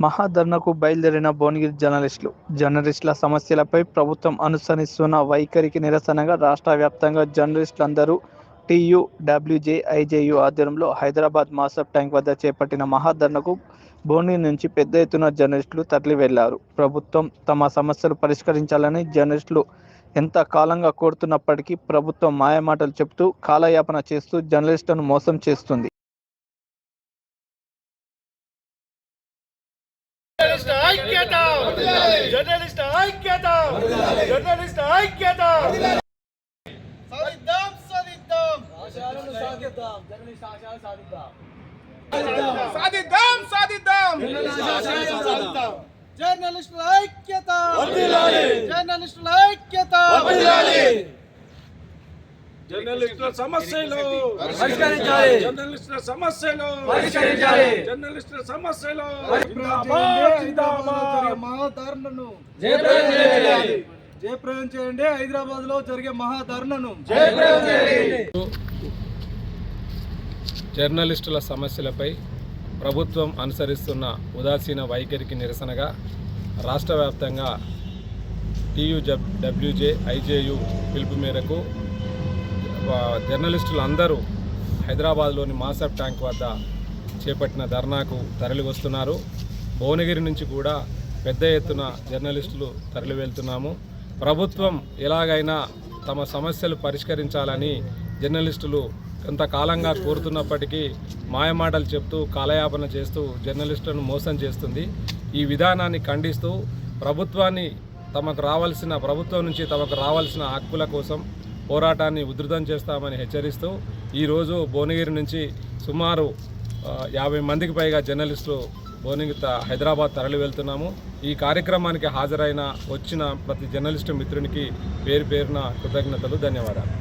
మహాధర్నకు బయలుదేరిన భువనగిరి జర్నలిస్టులు జర్నలిస్టుల సమస్యలపై ప్రభుత్వం అనుసరిస్తున్న వైఖరికి నిరసనగా రాష్ట్ర వ్యాప్తంగా జర్నలిస్టులందరూ టీయు డబ్ల్యూజే ఐజేయు ఆధ్వర్యంలో హైదరాబాద్ మాసప్ ట్యాంక్ వద్ద చేపట్టిన మహాధర్నకు భువనగిరి నుంచి పెద్ద ఎత్తున జర్నలిస్టులు తరలి వెళ్ళారు ప్రభుత్వం తమ సమస్యలు పరిష్కరించాలని జర్నలిస్టులు ఎంత కాలంగా కోరుతున్నప్పటికీ ప్రభుత్వం మాయమాటలు చెబుతూ కాలయాపన చేస్తూ జర్నలిస్టులను మోసం చేస్తుంది. జర్నలిస్ట్ ఐక్యత! జర్నలిస్ట్ ఐక్యత! జర్నలిస్ట్ ఐక్యత సాధిద్దాం. సాధిద్దాం సాధిద్దాం. సాధిద్దాం జర్నలిస్టుల ఐక్యత! జర్నలిస్టుల ఐక్యత! జర్నలిస్టుల సమస్యలు. పరిష్కరించాలి. జర్నలిస్టుల సమస్యలు. పరిష్కరించాలి. జర్నలిస్టుల సమస్యలు. మహాధర్నను జయప్రదం చేయండి. హైదరాబాద్లో జరిగే చేయాలి. జర్నలిస్టుల సమస్యలపై ప్రభుత్వం అనుసరిస్తున్న ఉదాసీన వైఖరికి నిరసనగా రాష్ట్ర వ్యాప్తంగా టీయు డబ్ల్యూజే ఐజేయు పిలుపు మేరకు జర్నలిస్టులు అందరూ హైదరాబాద్లోని మాసప్ ట్యాంక్ వద్ద చేపట్టిన ధర్నాకు తరలి వస్తున్నారు భువనగిరి నుంచి కూడా పెద్ద ఎత్తున జర్నలిస్టులు తరలి వెళ్తున్నాము ప్రభుత్వం ఎలాగైనా తమ సమస్యలు పరిష్కరించాలని జర్నలిస్టులు కొంతకాలంగా కోరుతున్నప్పటికీ మాయమాటలు చెప్తూ కాలయాపన చేస్తూ జర్నలిస్టులను మోసం చేస్తుంది. ఈ విధానాన్ని ఖండిస్తూ ప్రభుత్వాన్ని తమకు రావాల్సిన ప్రభుత్వం నుంచి తమకు రావాల్సిన హక్కుల కోసం పోరాటాన్ని ఉధృతం చేస్తామని హెచ్చరిస్తూ ఈరోజు భువనగిరి నుంచి సుమారు యాభై మందికి పైగా జర్నలిస్టులు భువనగిరి హైదరాబాద్ తరలి వెళ్తున్నాము. ఈ కార్యక్రమానికి హాజరైన వచ్చిన ప్రతి జర్నలిస్టు మిత్రునికి పేరు పేరున కృతజ్ఞతలు ధన్యవాదాలు.